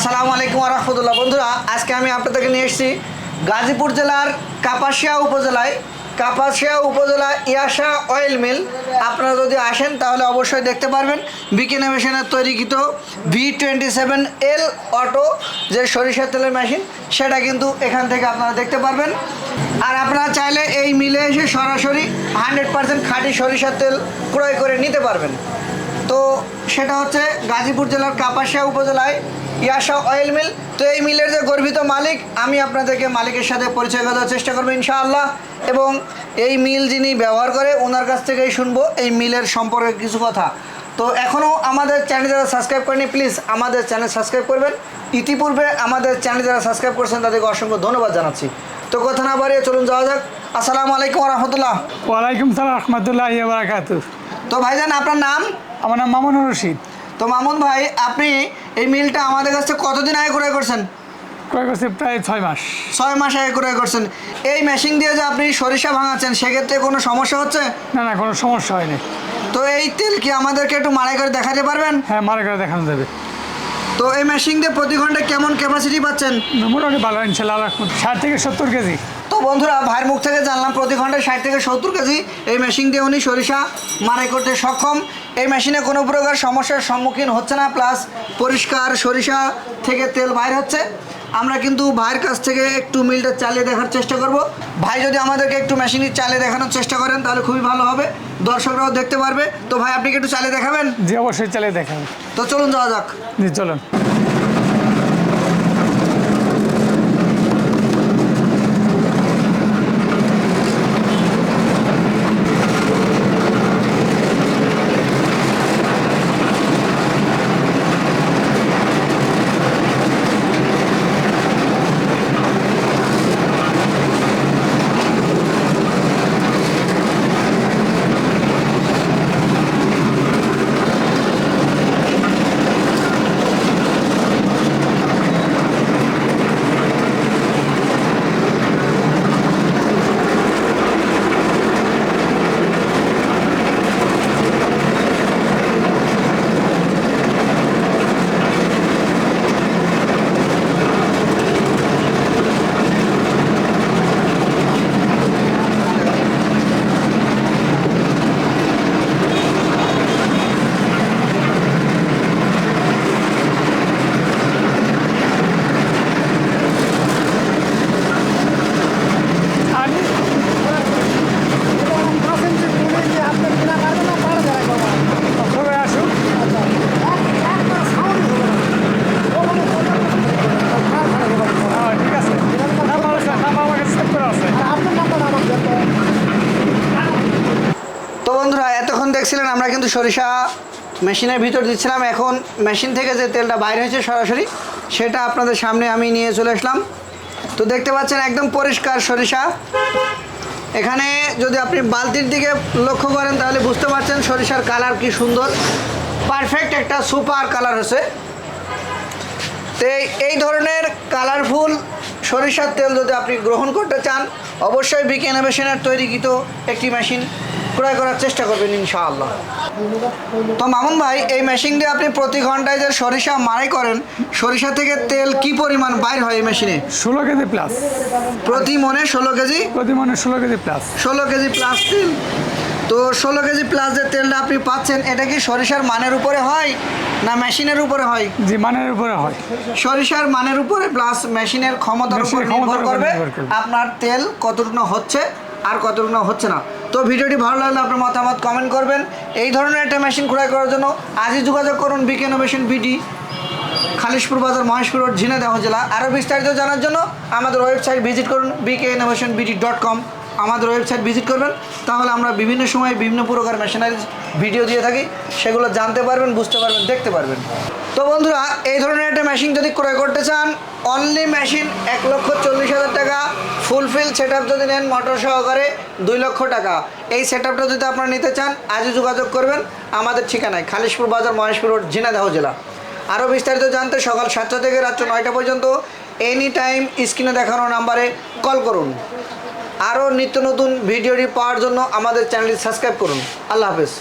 আসসালামু আলাইকুম রহমতুল্লাহ বন্ধুরা, আজকে আমি আপনাদেরকে নিয়ে এসেছি গাজীপুর জেলার কাপাসিয়া উপজেলায়। কাপাসিয়া উপজেলা ইয়াশা অয়েল মিল। আপনারা যদি আসেন, তাহলে অবশ্যই দেখতে পারবেন। বিকেনে মেশিনের তৈরিকৃত V twenty seven L auto, যে সরিষার তেলের মেশিন, সেটা কিন্তু এখান থেকে আপনারা দেখতে পারবেন। আর আপনারা চাইলে এই মিলে এসে সরাসরি হান্ড্রেড পার্সেন্ট খাঁটি সরিষার তেল ক্রয় করে নিতে পারবেন। তো সেটা হচ্ছে গাজীপুর জেলার কাপাসিয়া উপজেলায় ইয়াশা অয়েল মিল। তো এই মিলের যে গর্বিত মালিক আমি আপনাদেরকে মালিকের সাথে পরিচয় করার চেষ্টা করব ইনশাআল্লাহ। এবং এই মিল যিনি ব্যবহার করে ওনার কাছ থেকেই শুনব এই মিলের সম্পর্কে কিছু কথা। তো এখনও আমাদের চ্যানেল যারা সাবস্ক্রাইব করেনি প্লিজ আমাদের চ্যানেল সাবস্ক্রাইব করবেন। ইতিপূর্বে আমাদের চ্যানেল যারা সাবস্ক্রাইব করছেন তাদেরকে অসংখ্য ধন্যবাদ জানাচ্ছি। তো কথা না বাড়িয়ে চলুন যাওয়া যাক। আসসালামু আলাইকুম রহমতুল্লাহ। ওয়ালাইকুম সালাম রহমতুল্লাহ বারাকাত তো ভাইজান আপনার নাম? আমার নাম মামুনুর রশিদ। তো মামুন ভাই আপনি এই মিলটা আমাদের কাছে কতদিন আগে ক্রয় করছেন? ক্রয় করছে প্রায় ছয় মাস। ছয় মাস আগে ক্রয় করছেন। এই মেশিন দিয়ে যে আপনি সরিষা ভাঙাচ্ছেন সেক্ষেত্রে কোনো সমস্যা হচ্ছে? না না কোনো সমস্যা হয়নি। তো এই তেল কি আমাদেরকে একটু মাড়াই করে দেখাতে পারবেন? হ্যাঁ মারা করে দেখানো যাবে। তো এই মেশিন দিয়ে প্রতি ঘন্টায় কেমন ক্যাপাসিটি পাচ্ছেন? মোটামুটি ভালো ইনশাল্লাহ ষাট থেকে সত্তর কেজি। বন্ধুরা ভাইয়ের মুখ থেকে জানলাম প্রতি ঘন্টায় ষাট থেকে সত্তর কেজি এই মেশিন দিয়ে উনি সরিষা মারাই করতে সক্ষম। এই মেশিনে কোনো প্রকার সমস্যার সম্মুখীন হচ্ছে না প্লাস পরিষ্কার সরিষা থেকে তেল বাইর হচ্ছে। আমরা কিন্তু ভাইয়ের কাছ থেকে একটু মিলটা চালিয়ে দেখার চেষ্টা করব। ভাই যদি আমাদেরকে একটু মেশিনটি চালিয়ে দেখানোর চেষ্টা করেন তাহলে খুবই ভালো হবে। দর্শকরাও দেখতে পারবে। তো ভাই আপনি কি একটু চালিয়ে দেখাবেন? যে অবশ্যই চালিয়ে দেখাবেন তো চলুন যাওয়া যাক। জি চলুন আমি সবাই আসুন হ্যাঁ ঠিক আছে নাম্বার আছে নাম্বার আমার কাছে সেভ করা আছে তো বন্ধুরা এতক্ষণ দেখছিলেন আমরা কিন্তু সরিষা মেশিনের ভিতর দিচ্ছিলাম। এখন মেশিন থেকে যে তেলটা বাইরে হয়েছে সরাসরি, সেটা আপনাদের সামনে আমি নিয়ে চলে আসলাম। তো দেখতে পাচ্ছেন একদম পরিষ্কার সরিষা। এখানে যদি আপনি বালতির দিকে লক্ষ্য করেন, তাহলে বুঝতে পারছেন সরিষার কালার কি সুন্দর। পারফেক্ট একটা সুপার কালার হচ্ছে তো এই- ধরনের কালারফুল সরিষার তেল যদি আপনি গ্রহণ করতে চান, অবশ্যই বিকে ইনোভেশনের তৈরিকৃত একটি মেশিন। ক্রয় করার চেষ্টা করবেন ইনশাআল্লাহ। তো মামুন ভাই এই মেশিন দিয়ে আপনি প্রতি ঘন্টায় যে সরিষা মারাই করেন সরিষা থেকে তেল কি পরিমাণ বাইর হয় এই মেশিনে ষোলো কেজি প্লাস প্রতি মনে ষোলো কেজি? প্রতি মনে ষোলো কেজি প্লাস ষোলো কেজি প্লাস তেল। তো ষোলো কেজি প্লাস যে তেলটা আপনি পাচ্ছেন এটা কি সরিষার মানের উপরে হয় না মেশিনের উপরে হয়? জি মানের উপরে হয়। সরিষার মানের উপরে প্লাস মেশিনের ক্ষমতার উপর নির্ভর করবে। আপনার তেল কতটুকু হচ্ছে আর কতটুকু হচ্ছে না। তো ভিডিওটি ভালো লাগলে আপনার মতামত কমেন্ট করবেন। এই ধরনের একটা মেশিন ক্রয় করার জন্য আজই যোগাযোগ করুন বিকে ইনোভেশন বিডি খালিশপুর বাজার, মহেশপুর রোড জেলা। আরও বিস্তারিত জানার জন্য আমাদের ওয়েবসাইট ভিজিট করুন BK innovation BD dot com আমাদের ওয়েবসাইট ভিজিট করবেন, তাহলে আমরা বিভিন্ন সময় বিভিন্ন প্রকার মেশিনারিজ ভিডিও দিয়ে থাকি, সেগুলো জানতে পারবেন, বুঝতে পারবেন, দেখতে পারবেন। তো বন্ধুরা, এই ধরনের একটা মেশিন যদি ক্রয় করতে চান অনলি মেশিন এক লক্ষ চল্লিশ হাজার টাকা ফুলফিল সেট যদি নেন মোটর সহকারে দুই লক্ষ টাকা। এই সেট যদি আপনারা নিতে চান, আজই যোগাযোগ করবেন, আমাদের ঠিকানায় খালিশপুর বাজার, মহেশপুর রোড ঝিনাইদহ জেলা। আরও বিস্তারিত জানতে সকাল সাতটা থেকে রাত্র নয়টা পর্যন্ত এনি টাইম স্ক্রিনে দেখানো নাম্বারে কল করুন। আরও নিত্য নতুন ভিডিওটি পাওয়ার জন্য আমাদের চ্যানেলটি সাবস্ক্রাইব করুন। আল্লাহ হাফেজ।